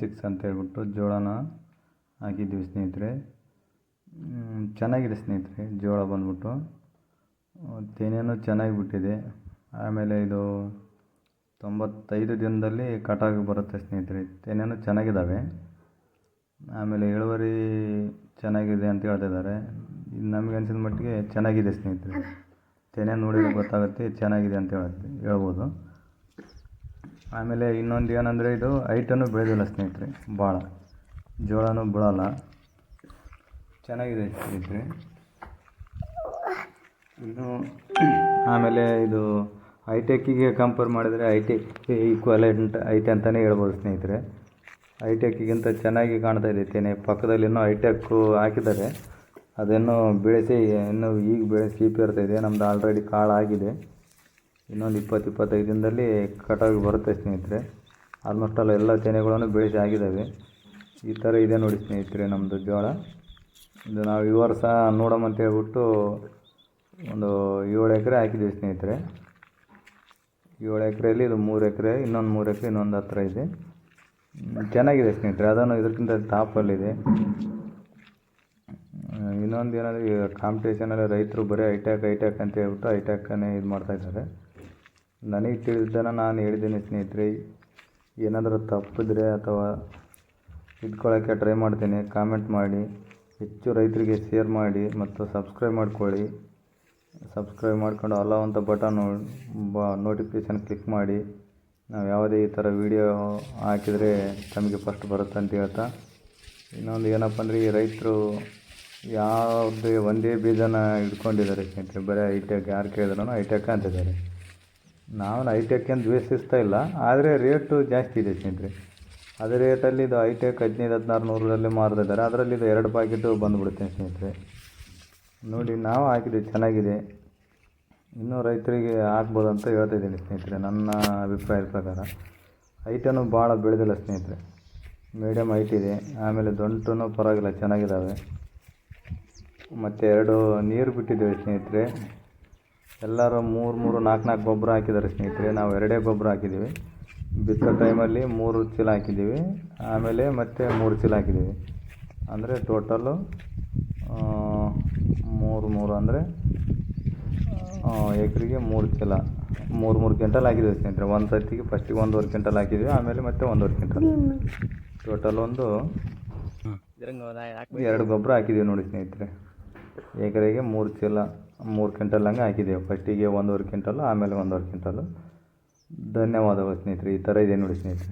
Six ಅಂತ ಹೇಳ್ಬಿಟ್ಟು ಜೋಳನ ಹಾಕಿದ್ದೀವಿ ಸ್ನೇಹಿತರೆ. ಚೆನ್ನಾಗಿದೆ ಸ್ನೇಹಿತರೆ, ಜೋಳ ಬಂದ್ಬಿಟ್ಟು. ತೆನೆನೂ ಚೆನ್ನಾಗಿ ಬಿಟ್ಟಿದೆ. ಆಮೇಲೆ ಇದು ತೊಂಬತ್ತೈದು ದಿನದಲ್ಲಿ ಕಟಾವಿಗೆ ಬರುತ್ತೆ ಸ್ನೇಹಿತರೆ. ತೆನೆನೂ ಚೆನ್ನಾಗಿದ್ದಾವೆ. ಆಮೇಲೆ ಇಳುವರಿ ಚೆನ್ನಾಗಿದೆ ಅಂತ ಹೇಳ್ತಿದ್ದಾರೆ ನಮಗೆ ಅನಿಸಿದ ಮಟ್ಟಿಗೆ ಚೆನ್ನಾಗಿದೆ ಸ್ನೇಹಿತರೆ. ತೆನೆ ನೋಡಿದ್ರೆ ಗೊತ್ತಾಗುತ್ತೆ ಚೆನ್ನಾಗಿದೆ ಅಂತ ಹೇಳುತ್ತೆ ಹೇಳ್ಬೋದು. ಆಮೇಲೆ ಇನ್ನೊಂದು ಏನಂದರೆ ಇದು ಹೈಟನ್ನು ಬೆಳೆದಿಲ್ಲ ಸ್ನೇಹಿತರೆ ಭಾಳ ಜೋಳನೂ ಬೀಳಲ್ಲ. ಚೆನ್ನಾಗಿದೆ ಸ್ನೇಹಿತರೆ. ಇನ್ನು ಆಮೇಲೆ ಇದು ಹೈಟೆಕ್ಕಿಗೆ ಕಂಪೇರ್ ಮಾಡಿದರೆ ಹೈಟೆಕ್ ಈಕ್ವಲೆಂಟ್ ಐತೆ ಅಂತಲೇ ಹೇಳ್ಬೋದು ಸ್ನೇಹಿತರೆ. ಹೈಟೆಕ್ಕಿಗಿಂತ ಚೆನ್ನಾಗಿ ಕಾಣ್ತಾ ಇದೆ ತೆನೆ. ಪಕ್ಕದಲ್ಲಿ ಇನ್ನೂ ಹೈಟೆಕ್ಕು ಹಾಕಿದ್ದಾರೆ. ಅದನ್ನು ಬೆಳೆಸಿ, ಇನ್ನು ಈಗ ಬೆಳೆಸಿ ಬರ್ತಾ ಇದೆ. ನಮ್ದು ಆಲ್ರೆಡಿ ಕಾಳು ಆಗಿದೆ. ಇನ್ನೊಂದು ಇಪ್ಪತ್ತು, ಇಪ್ಪತ್ತೈದು ದಿನದಲ್ಲಿ ಕಟಾವಿಗೆ ಬರುತ್ತೆ ಸ್ನೇಹಿತರೆ. ಆಲ್ಮೋಸ್ಟ್ ಅಲ್ಲ ಎಲ್ಲ ತೆನೆಗಳನ್ನು ಬೆಳೆಸಿ ಆಗಿದ್ದಾವೆ. ಈ ಥರ ಇದೆ ನೋಡಿ ಸ್ನೇಹಿತರೆ ನಮ್ಮದು ಜೋಳ. ಇದು ನಾವು ಈ ವರ್ಷ ಅಂತ ಹೇಳ್ಬಿಟ್ಟು ಒಂದು ಏಳು ಎಕರೆ ಹಾಕಿದ್ದೀವಿ ಸ್ನೇಹಿತರೆ. ಏಳು ಎಕರೆಯಲ್ಲಿ ಇದು ಮೂರು ಎಕರೆ, ಇನ್ನೊಂದು ಮೂರು ಎಕರೆ, ಇನ್ನೊಂದು ಹತ್ರ ಇದೆ. ಚೆನ್ನಾಗಿದೆ ಸ್ನೇಹಿತರೆ. ಅದನ್ನು ಇದಕ್ಕಿಂತ ಟಾಪಲ್ಲಿದೆ ಇನ್ನೊಂದು ಏನಂದರೆ ಈಗ ಕಾಂಪಿಟೇಷನಲ್ಲಿ ರೈತರು ಬರೀ ಐಟ್ಯಾಕ್ ಐಟ್ಯಾಕ್ ಅಂತ ಹೇಳ್ಬಿಟ್ಟು ಐಟ್ಯಾಕನ್ನೇ ಇದು ಮಾಡ್ತಾಯಿದ್ದಾರೆ ನನಗೆ ತಿಳಿದ್ದನ್ನು ನಾನು ಹೇಳಿದ್ದೀನಿ ಸ್ನೇಹಿತರೆ. ಏನಾದರೂ ತಪ್ಪಿದ್ರೆ ಅಥವಾ ಇಟ್ಕೊಳ್ಳೋಕ್ಕೆ ಟ್ರೈ ಮಾಡ್ತೀನಿ ಕಾಮೆಂಟ್ ಮಾಡಿ, ಹೆಚ್ಚು ರೈತರಿಗೆ ಶೇರ್ ಮಾಡಿ ಮತ್ತು ಸಬ್ಸ್ಕ್ರೈಬ್ ಮಾಡ್ಕೊಳ್ಳಿ. ಸಬ್ಸ್ಕ್ರೈಬ್ ಮಾಡ್ಕೊಂಡು ಅಲ್ಲ ಅಂತ ಬಟನ್ ಬ ನೋಟಿಫಿಕೇಷನ್ ಕ್ಲಿಕ್ ಮಾಡಿ. ನಾವು ಯಾವುದೇ ಈ ಥರ ವೀಡಿಯೋ ಹಾಕಿದರೆ ತಮಗೆ ಫಸ್ಟ್ ಬರುತ್ತೆ ಅಂತ ಹೇಳ್ತಾ. ಇನ್ನೊಂದು ಏನಪ್ಪ ಅಂದರೆ ಈ ರೈತರು ಯಾವುದೇ, ಒಂದೇ ಬೀಜನ ಇಟ್ಕೊಂಡಿದ್ದಾರೆ ಸ್ನೇಹಿತರೆ. ಬರೀ ಐಟೆಕ್ ಯಾರು ಕೇಳಿದ್ರೂ ಐಟೆಕ್ ಅಂತಿದ್ದಾರೆ. ನಾವು ಐಟೆಕ್ ಅಂತ ದ್ವೇಷಿಸ್ತಾ ಇಲ್ಲ, ಆದರೆ ರೇಟು ಜಾಸ್ತಿ ಇದೆ ಸ್ನೇಹಿತರೆ. ಅದೇ ರೇಟಲ್ಲಿ ಇದು ಐಟೆಕ್ ಹದಿನೈದು, ಹದಿನಾರು, ನೂರರಲ್ಲಿ ಮಾರ್ತಿದ್ದಾರೆ ಅದರಲ್ಲಿ ಇದು ಎರಡು ಪ್ಯಾಕೆಟು ಬಂದುಬಿಡುತ್ತೆ ಸ್ನೇಹಿತರೆ. ನೋಡಿ, ನಾವು ಹಾಕಿದ್ದೀವಿ ಚೆನ್ನಾಗಿದೆ. ಇನ್ನೂ ರೈತರಿಗೆ ಹಾಕ್ಬೋದು ಅಂತ ಹೇಳ್ತಾ ಇದ್ದೀನಿ ಸ್ನೇಹಿತರೆ, ನನ್ನ ಅಭಿಪ್ರಾಯದ ಪ್ರಕಾರ. ಐಟನು ಭಾಳ ಬೆಳೆದಿಲ್ಲ ಸ್ನೇಹಿತರೆ. ಮೀಡಿಯಮ್ ಹೈಟ್ ಇದೆ, ಆಮೇಲೆ ದೊಂಟು ಪರವಾಗಿಲ್ಲ, ಚೆನ್ನಾಗಿದ್ದಾವೆ. ಮತ್ತು ಎರಡು ನೀರು ಬಿಟ್ಟಿದ್ದೇವೆ ಸ್ನೇಹಿತರೆ. ಎಲ್ಲರೂ ಮೂರು ಮೂರು ನಾಲ್ಕು ನಾಲ್ಕು ಗೊಬ್ಬರ ಹಾಕಿದ್ದಾರೆ ಸ್ನೇಹಿತರೆ. ನಾವು ಎರಡೇ ಗೊಬ್ಬರ ಹಾಕಿದ್ದೀವಿ. ಬಿತ್ತೋ ಟೈಮಲ್ಲಿ ಮೂರು ಚೀಲ ಹಾಕಿದ್ದೀವಿ. ಆಮೇಲೆ ಮತ್ತೆ ಮೂರು ಚೀಲ ಹಾಕಿದ್ದೀವಿ. ಅಂದರೆ ಟೋಟಲ್ಲು ಮೂರು ಮೂರು ಅಂದರೆ ಎಕರೆಗೆ ಮೂರು ಚೀಲ. ಮೂರು ಮೂರು ಕ್ವಿಂಟಲ್ ಹಾಕಿದ್ದೀವಿ ಸ್ನೇಹಿತರೆ. ಒಂದು ಸತಿಗೆ ಫಸ್ಟಿಗೆ ಒಂದೂವರೆ ಕ್ವಿಂಟಲ್ ಹಾಕಿದ್ದೀವಿ. ಆಮೇಲೆ ಮತ್ತೆ ಒಂದೂವರೆ ಕ್ವಿಂಟಲ್. ಟೋಟಲ್ ಒಂದು ಎರಡು ಗೊಬ್ಬರ ಹಾಕಿದ್ದೀವಿ ನೋಡಿ ಸ್ನೇಹಿತರೆ. ಎಕರೆಗೆ ಮೂರು ಚೀಲ, ಮೂರು ಕ್ವಿಂಟಲ್ ಹಂಗೆ ಹಾಕಿದ್ದೇವೆ. ಫಸ್ಟಿಗೆ ಒಂದೂವರೆ ಕ್ವಿಂಟಲ್ಲು ಆಮೇಲೆ ಒಂದೂವರೆ ಕ್ವಿಂಟಲ್ಲು ಧನ್ಯವಾದಗಳು ಸ್ನೇಹಿತರೆ, ಈ ಥರ ಇದೆ ನೋಡಿ ಸ್ನೇಹಿತರೆ.